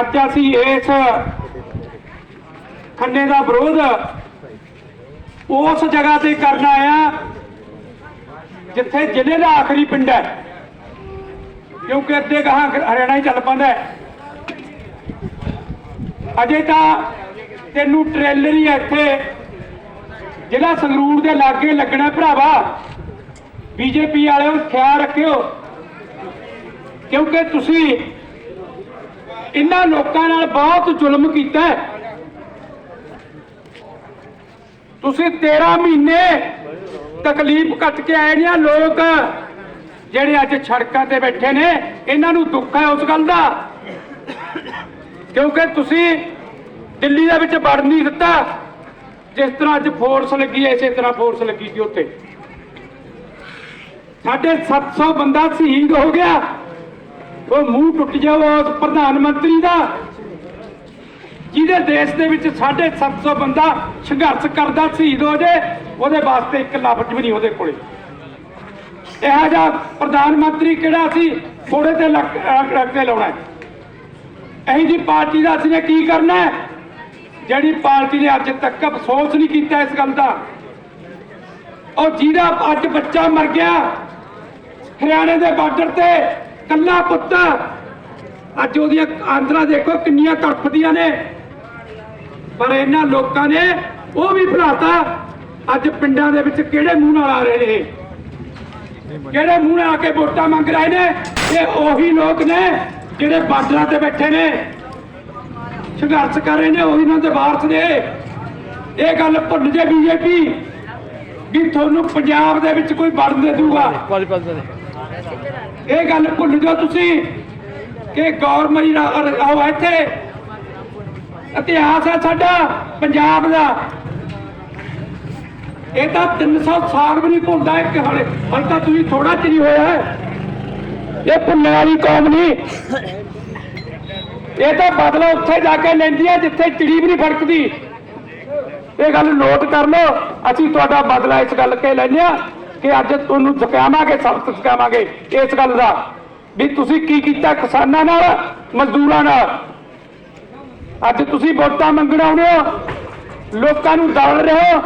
ਅੱਜ ਅਸੀਂ ਇਸ ਖੰਨੇ ਦਾ ਵਿਰੋਧ ਉਸ ਜਗ੍ਹਾ ਤੇ ਕਰਨ ਆਇਆ ਜਿੱਥੇ ਜ਼ਿਲ੍ਹੇ ਦਾ ਆਖਰੀ ਪਿੰਡ ਹੈ। ਕਿਉਂਕਿ ਅੱਧੇ ਗਾਹਾਂ ਹਰਿਆਣਾ ਹੀ ਚੱਲ ਪੈਂਦਾ ਅਜੇ ਤਾਂ ਤੈਨੂੰ ਟ੍ਰੇਲਰ ਹੀ ਇੱਥੇ। ਜ਼ਿਲ੍ਹਾ ਸੰਗਰੂਰ ਦੇ ਲਾਗੇ ਲੱਗਣਾ ਭਰਾਵਾ। ਬੀਜੇਪੀ ਵਾਲਿਓ ਖਿਆਲ ਰੱਖਿਓ। ਕਿਉਂਕਿ ਤੁਸੀਂ ਇਹਨਾਂ ਲੋਕਾਂ ਨਾਲ ਬਹੁਤ ਜ਼ੁਲਮ ਕੀਤਾ ਤੁਸੀਂ 13 ਮਹੀਨੇ ਤਕਲੀਫ ਕੱਟ ਕੇ ਆਏ ਨੇ ਲੋਕ, ਜਿਹੜੇ ਅੱਜ ਸੜਕਾਂ ਤੇ ਬੈਠੇ ਨੇ, ਇਹਨਾਂ ਨੂੰ ਦੁੱਖ ਹੈ ਉਸ ਗੱਲ ਦਾ। ਕਿਉਂਕਿ ਤੁਸੀਂ ਦਿੱਲੀ ਦੇ ਵਿੱਚ ਵੜ ਨਹੀਂ ਦਿੱਤਾ, ਜਿਸ ਤਰ੍ਹਾਂ ਅੱਜ ਫੋਰਸ ਲੱਗੀ ਹੈ, ਇਸੇ ਤਰ੍ਹਾਂ ਫੋਰਸ ਲੱਗੀ ਸੀ ਉੱਥੇ। ਸਾਡੇ 700 ਬੰਦਾ ਸ਼ਹੀਦ ਹੋ ਗਿਆ। ਉਹ ਮੂੰਹ ਟੁੱਟ ਜਾਓ ਉਸ ਪ੍ਰਧਾਨ ਮੰਤਰੀ ਦਾ। ਜਿਹਦੇ ਦੇਸ਼ ਦੇ ਵਿੱਚ 750 ਬੰਦਾ ਸੰਘਰਸ਼ ਕਰਦਾ ਸ਼ਹੀਦ ਹੋ ਜੇ, ਉਹਦੇ ਵਾਸਤੇ ਇੱਕ ਲਫ਼ਜ਼ ਵੀ ਨਹੀਂ ਉਹਦੇ ਕੋਲੇ। ਇਹੋ ਜਿਹਾ ਪ੍ਰਧਾਨ ਮੰਤਰੀ ਕਿਹੜਾ ਸੀ? ਥੋੜੇ ਤੇ ਲੱਕ ਲਾਉਣਾ ਇਹੀ ਜੀ ਪਾਰਟੀ ਦਾ ਅਸੀਂ ਨੇ ਕੀ ਕਰਨਾ ਜਿਹੜੀ ਪਾਰਟੀ ਨੇ ਅੱਜ ਤੱਕ ਅਫਸੋਸ ਨਹੀਂ ਕੀਤਾ ਇਸ ਗੱਲ ਦਾ। ਉਹ ਜਿਹਦਾ ਅੱਜ ਬੱਚਾ ਮਰ ਗਿਆ, ਹਰਿਆਣੇ ਦੇ ਬਾਰਡਰ ਤੇ ਕੱਲਾ ਪੁੱਤ। ਅੱਜ ਉਹਦੀਆਂ ਆਂਦਰਾਂ ਦੇਖੋ ਕਿੰਨੀਆਂ ਤੜਫਦੀਆਂ ਨੇ। ਪਰ ਇਹਨਾਂ ਲੋਕਾਂ ਨੇ ਉਹ ਵੀ ਭੁਲਾਤਾ। ਅੱਜ ਪਿੰਡਾਂ ਦੇ ਵਿੱਚ ਕਿਹੜੇ ਮੂੰਹ ਨਾਲ ਆ ਰਹੇ ਨੇ? ਕਿਹੜੇ ਮੂੰਹ ਨਾਲ ਆ ਕੇ ਵੋਟਾਂ ਮੰਗ ਰਹੇ ਨੇ? ਇਹ ਉਹੀ ਲੋਕ ਨੇ ਜਿਹੜੇ ਬਾਰਡਰਾਂ ਤੇ ਬੈਠੇ ਨੇ। ਸੰਘਰਸ਼ ਕਰ ਰਹੇ ਨੇ, ਉਹੀ ਉਹਨਾਂ ਦੇ ਵਾਰਸ ਨੇ। ਇਹ ਗੱਲ ਭੁੱਲ ਜੇ ਬੀਜੇਪੀ ਵੀ ਤੁਹਾਨੂੰ ਪੰਜਾਬ ਦੇ ਵਿੱਚ ਕੋਈ ਵੜਨ ਦੇ ਦੂਗਾ ਇਹ ਗੱਲ ਭੁੱਲ ਜਾਓ ਤੁਸੀਂ ਕਿ ਗੌਰਮਰੀ ਆਓ ਇੱਥੇ। ਇਤਿਹਾਸ ਹੈ ਸਾਡਾ, ਪੰਜਾਬ ਦਾ। ਇਹ ਤਾਂ 300 ਸਾਲ ਵੀ ਨਹੀਂ ਭੁੱਲਦਾ ਇੱਕ ਹਲੇ। ਹਲ ਤਾਂ ਤੁਸੀਂ ਥੋੜਾ ਚਿਰ ਹੋਇਆ ਇਹ ਭੁੱਲਣ ਵਾਲੀ ਕੌਮ ਨਹੀਂ। ਇਹ ਤਾਂ ਬਦਲਾ ਉੱਥੇ ਜਾ ਕੇ ਲੈਂਦੀ ਹੈ ਜਿੱਥੇ ਚਿੜੀ ਵੀ ਨਹੀਂ ਫੜਕਦੀ। ਇਹ ਗੱਲ ਨੋਟ ਕਰ ਲਓ। ਅਸੀਂ ਤੁਹਾਡਾ ਬਦਲਾ ਇਸ ਗੱਲ ਕੇ ਲੈਂਦੇ ਹਾਂ। ਕਿ ਅੱਜ ਤੁਹਾਨੂੰ ਸਿਖਾਵਾਂਗੇ ਸਬਕ ਸਿਖਾਵਾਂਗੇ ਇਸ ਗੱਲ ਦਾ। ਵੀ ਤੁਸੀਂ ਕੀ ਕੀਤਾ ਕਿਸਾਨਾਂ ਨਾਲ, ਮਜ਼ਦੂਰਾਂ ਨਾਲ? ਅੱਜ ਤੁਸੀਂ ਵੋਟਾਂ ਮੰਗਣ ਆਉਂਦੇ ਹੋ, ਲੋਕਾਂ ਨੂੰ ਦਲ ਰਹੇ ਹੋ